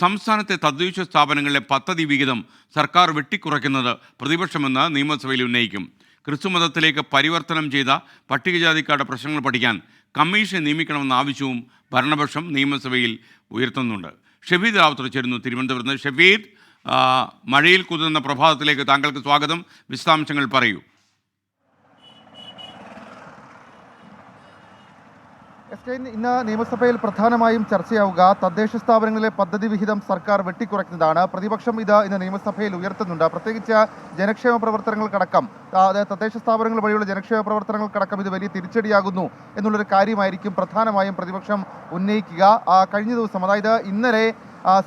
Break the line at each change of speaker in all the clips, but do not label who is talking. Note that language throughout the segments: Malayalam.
സംസ്ഥാനത്തെ തദ്ദേശ സ്ഥാപനങ്ങളിലെ പദ്ധതി വിഹിതം സർക്കാർ വെട്ടിക്കുറയ്ക്കുന്നത് പ്രതിപക്ഷമെന്ന് നിയമസഭയിൽ ഉന്നയിക്കും. ക്രിസ്തുമതത്തിലേക്ക് പരിവർത്തനം ചെയ്ത പട്ടികജാതിക്കാരുടെ പ്രശ്നങ്ങൾ പഠിക്കാൻ കമ്മീഷൻ നിയമിക്കണമെന്ന ആവശ്യവും ഭരണപക്ഷം നിയമസഭയിൽ ഉയർത്തുന്നുണ്ട്. ഷഫീദ് റാവത്തർ ചേരുന്നു തിരുവനന്തപുരത്ത്. ഷബീദ് മഴയിൽ കുതിർന്ന പ്രഭാതത്തിലേക്ക് താങ്കൾക്ക് സ്വാഗതം. വിശദാംശങ്ങൾ പറയൂ.
ഇന്ന് നിയമസഭയിൽ പ്രധാനമായും ചർച്ചയാവുക. തദ്ദേശ സ്ഥാപനങ്ങളിലെ പദ്ധതി വിഹിതം സർക്കാർ വെട്ടിക്കുറയ്ക്കുന്നതാണ്. പ്രതിപക്ഷം ഇത് ഇന്ന് നിയമസഭയിൽ ഉയർത്തുന്നുണ്ട്. പ്രത്യേകിച്ച് ജനക്ഷേമ പ്രവർത്തനങ്ങൾക്കടക്കം തദ്ദേശ സ്ഥാപനങ്ങൾ വഴിയുള്ള ജനക്ഷേമ പ്രവർത്തനങ്ങൾക്കടക്കം ഇത് വലിയ തിരിച്ചടിയാകുന്നു എന്നുള്ളൊരു കാര്യമായിരിക്കും പ്രധാനമായും പ്രതിപക്ഷം ഉന്നയിക്കുക. കഴിഞ്ഞ ദിവസം അതായത് ഇന്നലെ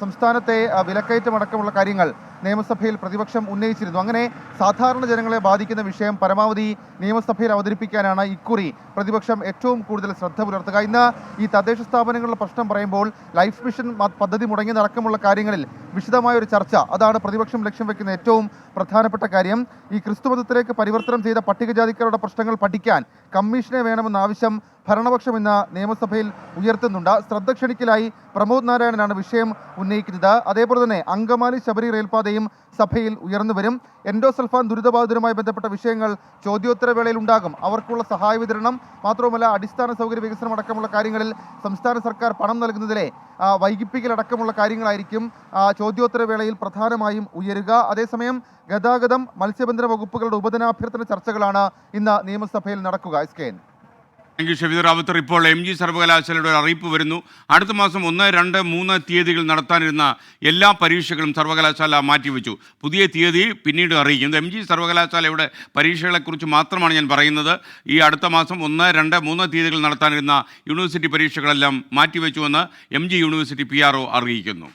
സംസ്ഥാനത്തെ ആ, വിലക്കയറ്റം അടക്കമുള്ള കാര്യങ്ങൾ നിയമസഭയിൽ പ്രതിപക്ഷം ഉന്നയിച്ചിരുന്നു. അങ്ങനെ സാധാരണ ജനങ്ങളെ ബാധിക്കുന്ന വിഷയം പരമാവധി നിയമസഭയിൽ അവതരിപ്പിക്കാനാണ് ഇക്കുറി പ്രതിപക്ഷം ഏറ്റവും കൂടുതൽ ശ്രദ്ധ പുലർത്തുക. ഇന്ന് ഈ തദ്ദേശ സ്ഥാപനങ്ങളുടെ പ്രശ്നം പറയുമ്പോൾ ലൈഫ് മിഷൻ പദ്ധതി മുടങ്ങി നടക്കമുള്ള കാര്യങ്ങളിൽ വിശദമായ ഒരു ചർച്ച. അതാണ് പ്രതിപക്ഷം ലക്ഷ്യം വെക്കുന്ന ഏറ്റവും പ്രധാനപ്പെട്ട കാര്യം. ഈ ക്രിസ്തുമതത്തിലേക്ക് പരിവർത്തനം ചെയ്ത പട്ടികജാതിക്കാരുടെ പ്രശ്നങ്ങൾ പഠിക്കാൻ കമ്മീഷനെ വേണമെന്ന ആവശ്യം ഭരണപക്ഷം ഇന്ന് നിയമസഭയിൽ ഉയർത്തുന്നുണ്ട്. ശ്രദ്ധ ക്ഷണിക്കലായി പ്രമോദ് നാരായണനാണ് വിഷയം ഉന്നയിക്കുന്നത്. അതേപോലെ തന്നെ അങ്കമാലി ശബരി റെയിൽപാതയും സഭയിൽ ഉയർന്നു വരും. എൻഡോസൾഫാൻ ദുരിതബാധിതരുമായി ബന്ധപ്പെട്ട വിഷയങ്ങൾ ചോദ്യോത്തരവേളയിൽ ഉണ്ടാകും. അവർക്കുള്ള സഹായ വിതരണം മാത്രവുമല്ല അടിസ്ഥാന സൗകര്യ വികസനം അടക്കമുള്ള കാര്യങ്ങളിൽ സംസ്ഥാന സർക്കാർ പണം നൽകുന്നതിലെ വൈകിപ്പിക്കലടക്കമുള്ള കാര്യങ്ങളായിരിക്കും ചോദ്യോത്തരവേളയിൽ ചോദ്യോത്തര വേളയിൽ പ്രധാനമായും ഉയരുക. അതേസമയം ഗതാഗതം മത്സ്യബന്ധന വകുപ്പുകളുടെ ഉപധനാഭ്യർത്ഥന ചർച്ചകളാണ് ഇന്ന് നിയമസഭയിൽ നടക്കുക. Yes
thank you Shafeed Rawther ഇപ്പോൾ എം ജി സർവകലാശാലയുടെ ഒരു അറിയിപ്പ് വരുന്നു. അടുത്ത മാസം ഒന്ന് രണ്ട് മൂന്ന് തീയതികൾ നടത്താനിരുന്ന എല്ലാ പരീക്ഷകളും സർവകലാശാല മാറ്റിവെച്ചു. പുതിയ തീയതി പിന്നീട് അറിയിക്കും എം ജി സർവകലാശാലയുടെ പരീക്ഷകളെക്കുറിച്ച് മാത്രമാണ് ഞാൻ പറയുന്നത്. ഈ അടുത്ത മാസം ഒന്ന് രണ്ട് മൂന്ന് തീയതികൾ നടത്താനിരുന്ന യൂണിവേഴ്സിറ്റി പരീക്ഷകളെല്ലാം മാറ്റിവെച്ചുവെന്ന് എം ജി യൂണിവേഴ്സിറ്റി പി അറിയിക്കുന്നു.